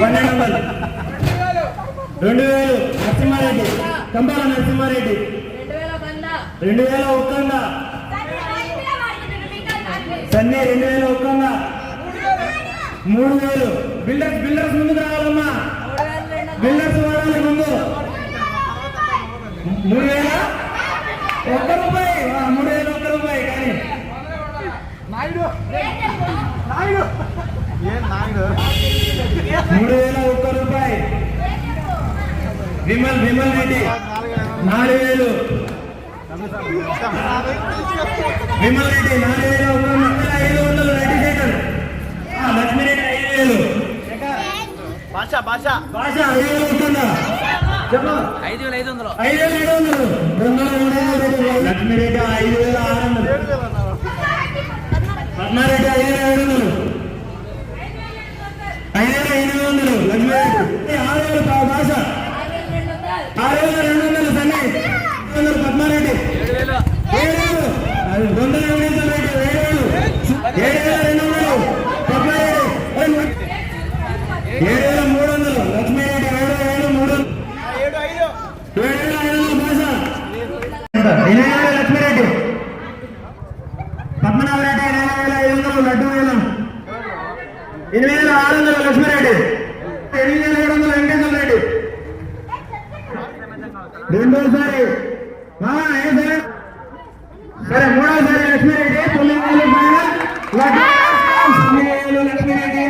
పన్నెండు వందలు రెండు వేలు నరసింహారెడ్డి కంబాల నరసింహారెడ్డి రెండు వేల ఒక్కంద సన్నీ రెండు వేల ఒక్కంద మూడు వేలు బిల్డర్స్ బిల్డర్స్ ముందుకు రావాలమ్మా బిల్డర్స్ వాడాలి ముందు మూడు వేల ఒక్క రూపాయి మూడు వేల ఒక్క రూపాయి కానీ నాయుడు నాయుడు ఏం నాయుడు మూడు వేల ఒక్క రూపాయి. విమల్ విమల్ రెడ్డి. నాలుగు వేలు విమల్ రెడ్డి నాలుగు వేల ఒక వందల ఐదు వందలు రెడ్డి శేఖర్ ఆ, లక్ష్మీరెడ్డి ఐదు వేలు భాష భాష భాష ఐదు వేలు వస్తుందా చెప్పు. ఐదు వేల ఐదు వందలు. ఐదు వేల ఐదు వందలు. రెండు వందల. మూడు వేలు లక్ష్మీరెడ్డి ఐదు వేల ఆరు వందలు. పద్మారెడ్డి ఐదు వేల ఏడు వందలు ఐదు వేల ఎనిమిది వందలు లక్ష్మీరెడ్డి ఆరు వేలు పా- భాష ఆరు రెండు వందలు ఆరు వేల పద్మారెడ్డి. ఏడు. వేలు వందల రెడ్డి ఏడు ఏడు వేల రెండు వందలు. పద్మారెడ్డి. మూడు- ఏడు వేల మూడు వందలు. లక్ష్మీరెడ్డి ఏడు మూడు వందలు. ఏడు ఏడు వేల ఐదు వందలు భాష ఎనిమిది వేల లక్ష్మీరెడ్డి పద్మనాభరెడ్డి ఎనిమిది వేల ఐదు వందలు. లడ్డు వేలం. ఎనిమిది వేల ఆరు వందలు లక్ష్మీరెడ్డి ఎనిమిది వేల ఏడు వందలు వెంకటేశ్వర రెడ్డి రెండోసారి ఆ, ఏం సార్ సరే మూడోసారి లక్ష్మీరెడ్డి తొమ్మిది వేలు ఫైనల్ లడ్డు తొమ్మిది వేలు లక్ష్మీరెడ్డి